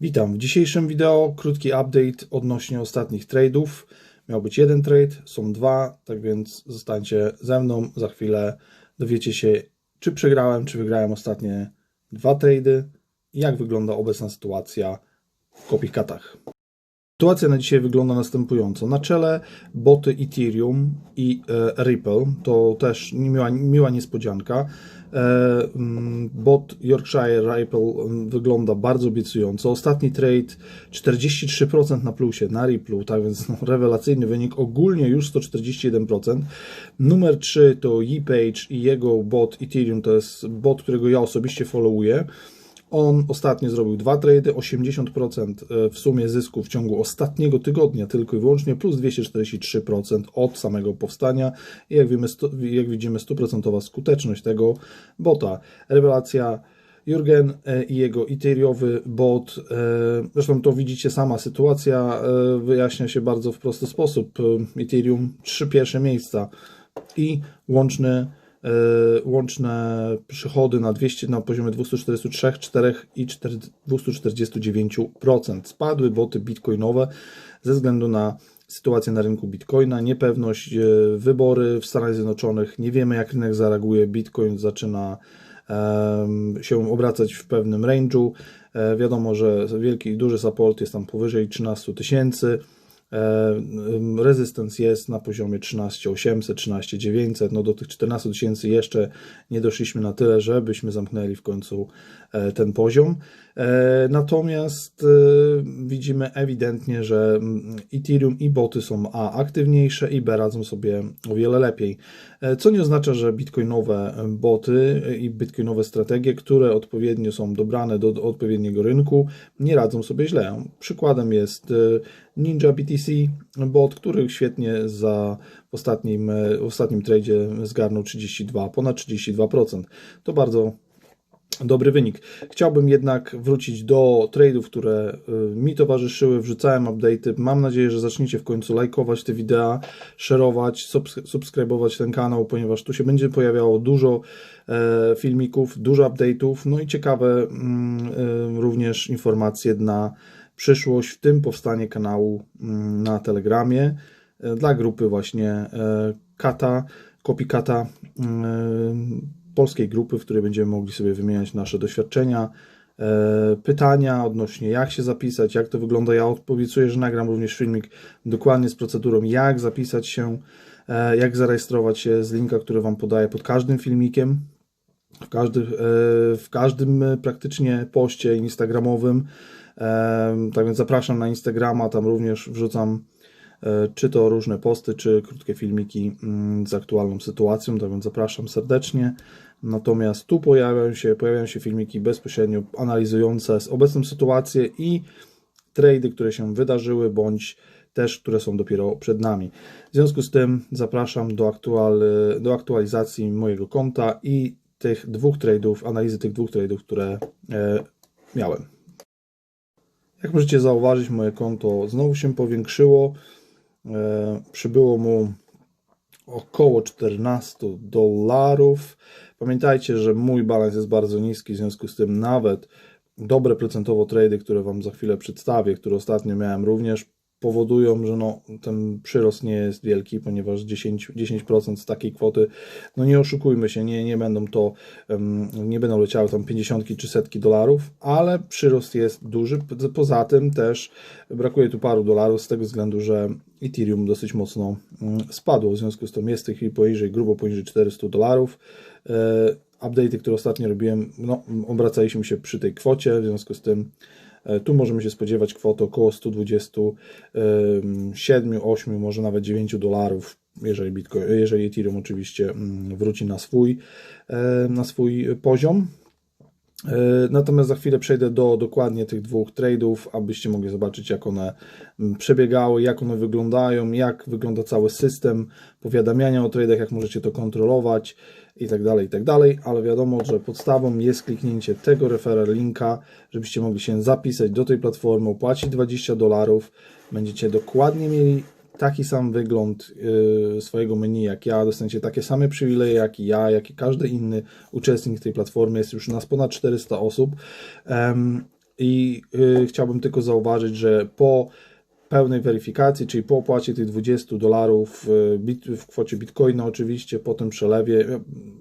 Witam. W dzisiejszym wideo krótki update odnośnie ostatnich trade'ów. Miał być jeden trade, są dwa, tak więc zostańcie ze mną. Za chwilę dowiecie się, czy przegrałem, czy wygrałem ostatnie dwa trade'y i jak wygląda obecna sytuacja w kopikatach. Sytuacja na dzisiaj wygląda następująco. Na czele boty Ethereum i e, Ripple. To też miła, miła niespodzianka. E, mm, bot Yorkshire Ripple mm, wygląda bardzo obiecująco. Ostatni trade 43% na plusie na Ripple, tak więc no, rewelacyjny wynik. Ogólnie już 141%. Numer 3 to ePage i jego bot Ethereum to jest bot, którego ja osobiście followuję. On ostatnio zrobił dwa trady, 80% e, w sumie zysku w ciągu ostatniego tygodnia tylko i wyłącznie, plus 243% od samego powstania. I jak, wiemy, jak widzimy, stuprocentowa skuteczność tego bota. Rewelacja Jurgen e, i jego ethereowy bot. E, zresztą to widzicie sama sytuacja wyjaśnia się bardzo w prosty sposób. Ethereum trzy pierwsze miejsca i łączny łączne przychody na, 200, na poziomie 243, 4 i 249%. Spadły boty bitcoinowe ze względu na sytuację na rynku bitcoina, niepewność, e, wybory w Stanach Zjednoczonych, nie wiemy jak rynek zareaguje, bitcoin zaczyna się obracać w pewnym range'u. E, wiadomo, że wielki, duży support jest tam powyżej 13 tysięcy. E, rezystans jest na poziomie 13800, 13900, no do tych 14 tysięcy jeszcze nie doszliśmy na tyle, żebyśmy zamknęli w końcu e, ten poziom. E, natomiast widzimy ewidentnie, że Ethereum i boty są A aktywniejsze i B radzą sobie o wiele lepiej. Co nie oznacza, że bitcoinowe boty i bitcoinowe strategie, które odpowiednio są dobrane do odpowiedniego rynku, nie radzą sobie źle. Przykładem jest Ninja BTC bot, który świetnie za w ostatnim, w ostatnim tradzie zgarnął 32, ponad 32%. To bardzo dobry wynik. Chciałbym jednak wrócić do trade'ów, które y, mi towarzyszyły, wrzucałem update'y. Mam nadzieję, że zaczniecie w końcu lajkować te wideo, szerować, subskrybować ten kanał, ponieważ tu się będzie pojawiało dużo e, filmików, dużo update'ów, no i ciekawe mm, również informacje na przyszłość, w tym powstanie kanału mm, na Telegramie e, dla grupy właśnie e, Kata, Kopikata, mm, polskiej grupy, w której będziemy mogli sobie wymieniać nasze doświadczenia, e, pytania odnośnie jak się zapisać, jak to wygląda. Ja obiecuję, że nagram również filmik dokładnie z procedurą, jak zapisać się, jak zarejestrować się z linka, który Wam podaję pod każdym filmikiem. W, każdy, w każdym praktycznie poście instagramowym tak więc zapraszam na Instagrama, tam również wrzucam e, czy to różne posty, czy krótkie filmiki mm, z aktualną sytuacją, tak więc zapraszam serdecznie. Natomiast tu pojawiają się, pojawiają się filmiki bezpośrednio analizujące obecną sytuację i trady, które się wydarzyły, bądź też, które są dopiero przed nami. W związku z tym zapraszam do, aktual, do aktualizacji mojego konta i tych dwóch trade'ów, analizy tych dwóch trade'ów, które e, miałem. Jak możecie zauważyć, moje konto znowu się powiększyło. E, przybyło mu około 14 dolarów. Pamiętajcie, że mój balans jest bardzo niski, w związku z tym nawet dobre procentowo trady, które Wam za chwilę przedstawię, które ostatnio miałem również, powodują, że no, ten przyrost nie jest wielki, ponieważ 10%, 10 z takiej kwoty, no nie oszukujmy się, nie, nie będą to, nie będą leciały tam 50 czy setki dolarów, ale przyrost jest duży. Poza tym też brakuje tu paru dolarów z tego względu, że Ethereum dosyć mocno mm, spadło, w związku z tym jest w tej chwili poniżej, grubo poniżej 400 dolarów. E, update'y, które ostatnio robiłem, no, obracaliśmy się przy tej kwocie, w związku z tym tu możemy się spodziewać kwoty około 127, 8, może nawet 9 dolarów, jeżeli, Bitcoin, jeżeli Ethereum oczywiście mm, wróci na swój, e, na swój poziom. E, natomiast za chwilę przejdę do dokładnie tych dwóch trade'ów, abyście mogli zobaczyć, jak one mm, przebiegały, jak one wyglądają, jak wygląda cały system powiadamiania o trade'ach, jak możecie to kontrolować i tak dalej, i tak dalej, ale wiadomo, że podstawą jest kliknięcie tego referral linka, żebyście mogli się zapisać do tej platformy, opłacić 20 dolarów, będziecie dokładnie mieli taki sam wygląd yy, swojego menu jak ja, dostaniecie takie same przywileje jak i ja, jak i każdy inny uczestnik tej platformy, jest już nas ponad 400 osób. Um, i y, chciałbym tylko zauważyć, że po pełnej weryfikacji, czyli po opłacie tych 20 dolarów y, w kwocie bitcoina oczywiście, po tym przelewie.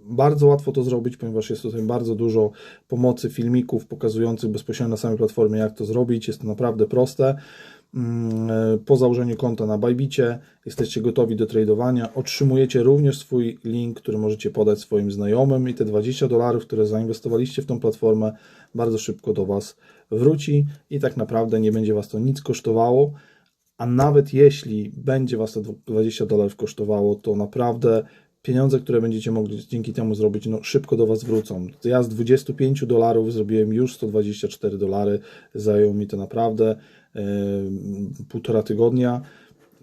Bardzo łatwo to zrobić, ponieważ jest tutaj bardzo dużo pomocy, filmików pokazujących bezpośrednio na samej platformie, jak to zrobić. Jest to naprawdę proste. Mm, y, Po założeniu konta na Bybicie jesteście gotowi do tradowania. Otrzymujecie również swój link, który możecie podać swoim znajomym i te 20 dolarów, które zainwestowaliście w tą platformę, bardzo szybko do Was wróci i tak naprawdę nie będzie Was to nic kosztowało. A nawet jeśli będzie Was to 20 dolarów kosztowało, to naprawdę pieniądze, które będziecie mogli dzięki temu zrobić, no szybko do Was wrócą. Ja z 25 dolarów zrobiłem już 124 dolary. Zajęło mi to naprawdę e, półtora tygodnia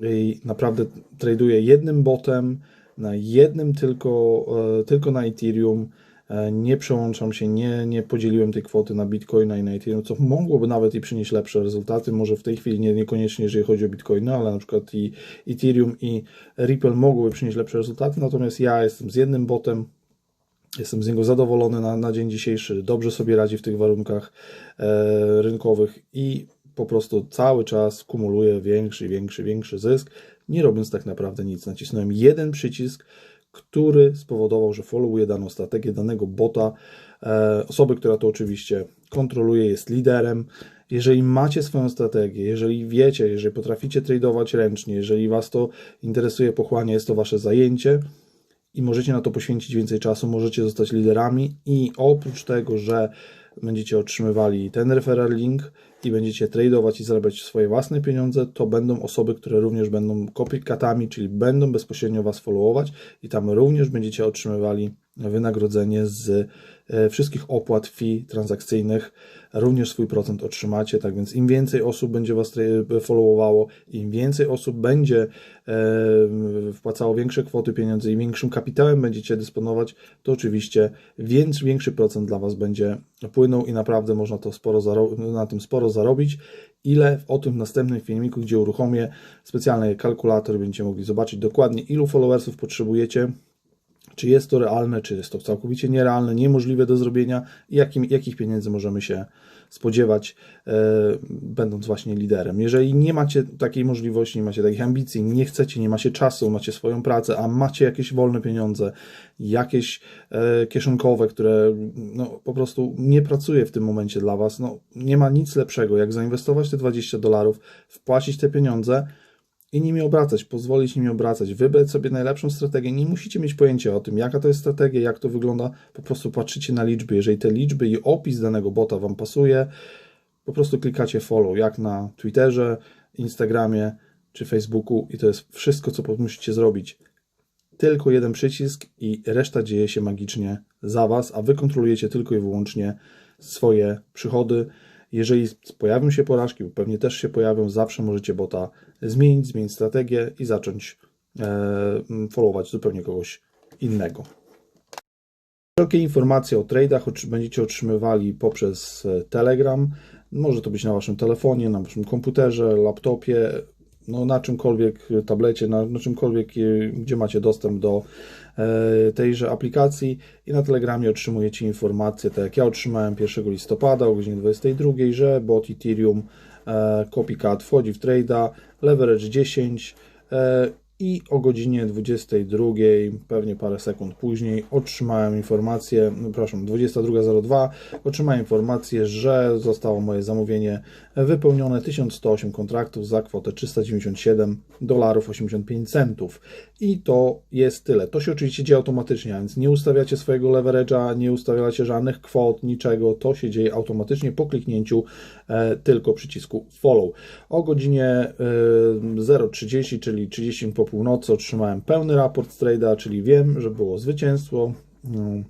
i naprawdę traduję jednym botem na jednym tylko, e, tylko na Ethereum. E, Nie przełączam się, nie, nie podzieliłem tej kwoty na Bitcoina i na Ethereum, co mogłoby nawet i przynieść lepsze rezultaty. Może w tej chwili nie, niekoniecznie, jeżeli chodzi o Bitcoina, ale na przykład i Ethereum i Ripple mogłyby przynieść lepsze rezultaty. Natomiast ja jestem z jednym botem, Jestem z niego zadowolony na, na dzień dzisiejszy. Dobrze sobie radzi w tych warunkach e, rynkowych i po prostu cały czas kumuluję większy, większy, większy zysk, nie robiąc tak naprawdę nic. Nacisnąłem jeden przycisk, który spowodował, że followuję daną strategię, danego bota, e, osoby, która to oczywiście kontroluje, jest liderem. Jeżeli macie swoją strategię, jeżeli wiecie, jeżeli potraficie tradować ręcznie, jeżeli Was to interesuje, pochłania, jest to Wasze zajęcie, i możecie na to poświęcić więcej czasu, możecie zostać liderami i oprócz tego, że będziecie otrzymywali ten referral link i będziecie tradować i zarabiać swoje własne pieniądze, to będą osoby, które również będą copycatami, czyli będą bezpośrednio Was followować i tam również będziecie otrzymywali wynagrodzenie z e, wszystkich opłat fee transakcyjnych, również swój procent otrzymacie, tak więc im więcej osób będzie Was followowało, im więcej osób będzie e, wpłacało większe kwoty pieniędzy i większym kapitałem będziecie dysponować, to oczywiście większy, procent dla Was będzie płynął i naprawdę można to sporo na tym sporo zarobić. Ile o tym w następnym filmiku, gdzie uruchomię specjalny kalkulator, będziecie mogli zobaczyć dokładnie, ilu followersów potrzebujecie, czy jest to realne, czy jest to całkowicie nierealne, niemożliwe do zrobienia jakim, jakich pieniędzy możemy się spodziewać, e, będąc właśnie liderem. Jeżeli nie macie takiej możliwości, nie macie takich ambicji, nie chcecie, nie macie czasu, macie swoją pracę, a macie jakieś wolne pieniądze, jakieś e, kieszonkowe, które no, po prostu nie pracuje w tym momencie dla Was, no, nie ma nic lepszego, jak zainwestować te 20 dolarów, wpłacić te pieniądze, i nimi obracać, pozwolić nimi obracać, wybrać sobie najlepszą strategię. Nie musicie mieć pojęcia o tym, jaka to jest strategia, jak to wygląda. Po prostu patrzycie na liczby. Jeżeli te liczby i opis danego bota Wam pasuje, po prostu klikacie follow, jak na Twitterze, Instagramie czy Facebooku i to jest wszystko, co musicie zrobić. Tylko jeden przycisk i reszta dzieje się magicznie za Was, a Wy kontrolujecie tylko i wyłącznie swoje przychody. Jeżeli pojawią się porażki, bo pewnie też się pojawią, zawsze możecie bota zmienić, zmienić strategię i zacząć e, followować zupełnie kogoś innego. Wszelkie informacje o tradeach będziecie otrzymywali poprzez e, Telegram. Może to być na waszym telefonie, na waszym komputerze, laptopie, no na czymkolwiek, tablecie, na, na czymkolwiek, e, gdzie macie dostęp do e, tejże aplikacji i na Telegramie otrzymujecie informacje, tak jak ja otrzymałem 1 listopada o godzinie 22, że bot Ethereum e, Copycat wchodzi w trade'a, leverage 10 e, i o godzinie 22, pewnie parę sekund później, otrzymałem informację, no, przepraszam, 22.02, otrzymałem informację, że zostało moje zamówienie wypełnione 1108 kontraktów za kwotę 397 dolarów 85 centów. I to jest tyle. To się oczywiście dzieje automatycznie, a więc nie ustawiacie swojego leverage'a, nie ustawiacie żadnych kwot, niczego. To się dzieje automatycznie po kliknięciu e, tylko przycisku follow. O godzinie e, 0.30, czyli 30 po północy otrzymałem pełny raport z trade'a, czyli wiem, że było zwycięstwo. Mm,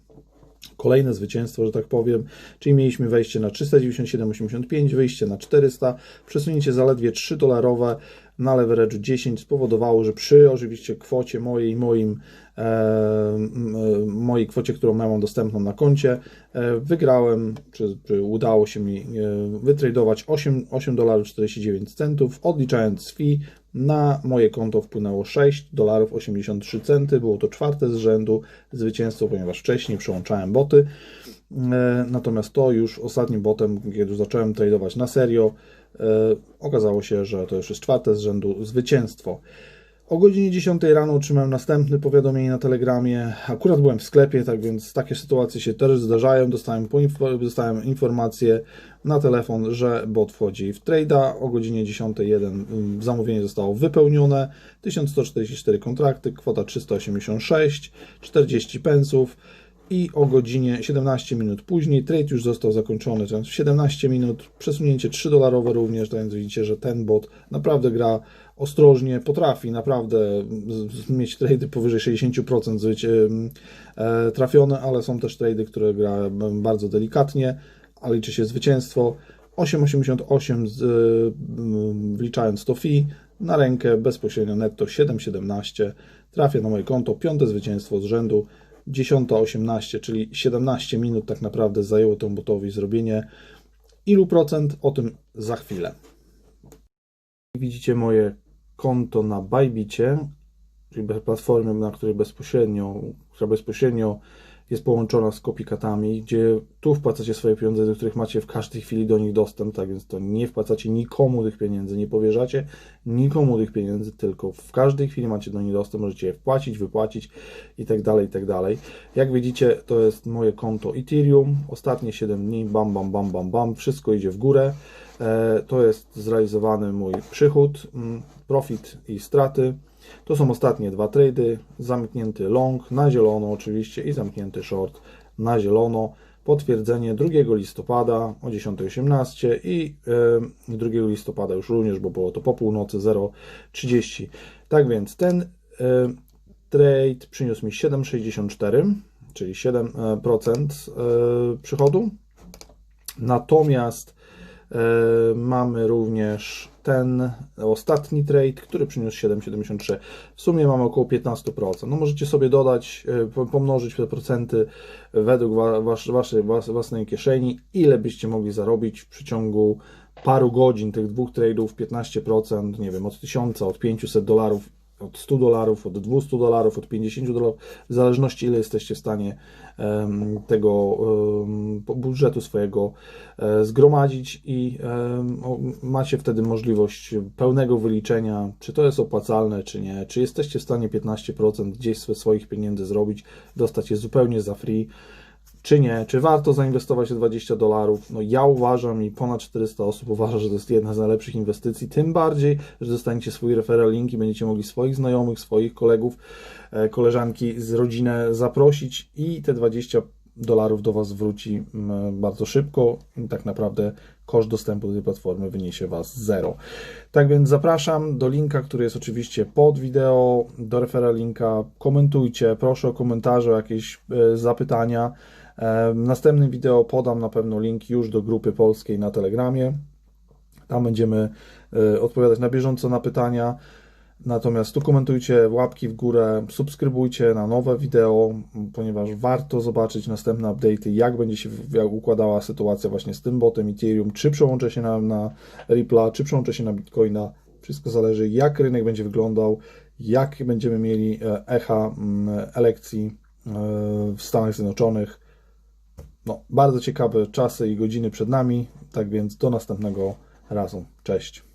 kolejne zwycięstwo, że tak powiem, czyli mieliśmy wejście na 397,85, wyjście na 400, przesunięcie zaledwie 3 dolarowe na leverage 10 spowodowało, że przy oczywiście kwocie mojej, moim, e, e, mojej kwocie, którą mam dostępną na koncie, e, wygrałem, czy, czy udało się mi e, wytradować 8, 8 dolarów 49 centów, odliczając fee, na moje konto wpłynęło 6 dolarów 83 centy. Było to czwarte z rzędu zwycięstwo, ponieważ wcześniej przełączałem boty. E, Natomiast to już ostatnim botem, kiedy zacząłem tradować na serio, e, okazało się, że to już jest czwarte z rzędu zwycięstwo. O godzinie 10 rano otrzymałem następne powiadomienie na Telegramie. Akurat byłem w sklepie, tak więc takie sytuacje się też zdarzają. Dostałem, dostałem informację na telefon, że bot wchodzi w trade'a. O godzinie 10.01 mm, zamówienie zostało wypełnione. 1144 kontrakty, kwota 386, 40 pensów i o godzinie 17 minut później trade już został zakończony, więc w 17 minut przesunięcie 3 dolarowe również, więc widzicie, że ten bot naprawdę gra ostrożnie, potrafi naprawdę mieć trady powyżej 60% zwyci- em, e, trafione, ale są też trady, które gra bardzo delikatnie, a liczy się zwycięstwo. 8,88 z, em, wliczając to fee, na rękę bezpośrednio netto 7,17 trafia na moje konto, piąte zwycięstwo z rzędu. 10.18, czyli 17 minut tak naprawdę zajęło temu botowi zrobienie. Ilu procent? O tym za chwilę. Widzicie moje konto na Bybicie, czyli platformie, na której bezpośrednio, która bezpośrednio jest połączona z kopikatami, gdzie tu wpłacacie swoje pieniądze, do których macie w każdej chwili do nich dostęp, tak więc to nie wpłacacie nikomu tych pieniędzy, nie powierzacie nikomu tych pieniędzy, tylko w każdej chwili macie do nich dostęp, możecie je wpłacić, wypłacić i tak dalej, i tak dalej. Jak widzicie, to jest moje konto Ethereum, ostatnie 7 dni, bam, bam, bam, bam, bam, wszystko idzie w górę. E, To jest zrealizowany mój przychód, mm, profit i straty. To są ostatnie dwa trady. Zamknięty long na zielono oczywiście i zamknięty short na zielono. Potwierdzenie 2 listopada o 10.18 i e, 2 listopada już również, bo było to po północy 0.30. Tak więc ten e, trade przyniósł mi 7,64, czyli 7% e, przychodu. Natomiast e, mamy również ten ostatni trade, który przyniósł 7,73. W sumie mamy około 15%. No możecie sobie dodać, e, po- pomnożyć te procenty według wa, wasz, waszej was, własnej kieszeni, ile byście mogli zarobić w przeciągu paru godzin tych dwóch tradeów, 15%, nie wiem, od 1000, od 500 dolarów, od 100 dolarów, od 200 dolarów, od 50 dolarów, w zależności ile jesteście w stanie tego budżetu swojego e, zgromadzić i macie wtedy możliwość pełnego wyliczenia, czy to jest opłacalne, czy nie, czy jesteście w stanie 15% gdzieś ze swoich pieniędzy zrobić, dostać je zupełnie za free, czy nie, czy warto zainwestować te 20 dolarów. No ja uważam i ponad 400 osób uważa, że to jest jedna z najlepszych inwestycji, tym bardziej, że dostaniecie swój referral link i będziecie mogli swoich znajomych, swoich kolegów, e, koleżanki z rodzinę zaprosić i te 20 dolarów do Was wróci mm, bardzo szybko tak naprawdę koszt dostępu do tej platformy wyniesie Was zero. Tak więc zapraszam do linka, który jest oczywiście pod wideo, do referral linka. Komentujcie, proszę o komentarze, o jakieś e, zapytania. W następnym wideo podam na pewno link już do grupy polskiej na Telegramie. Tam będziemy e, odpowiadać na bieżąco na pytania. Natomiast tu komentujcie, łapki w górę, subskrybujcie na nowe wideo, ponieważ warto zobaczyć następne update'y, jak będzie się układała sytuacja właśnie z tym botem Ethereum, czy przełączę się na, na czy przełączę się na Bitcoina. Wszystko zależy, jak rynek będzie wyglądał, jak będziemy mieli e, echa mm, elekcji e, w Stanach Zjednoczonych. No, bardzo ciekawe czasy i godziny przed nami, tak więc do następnego razu. Cześć.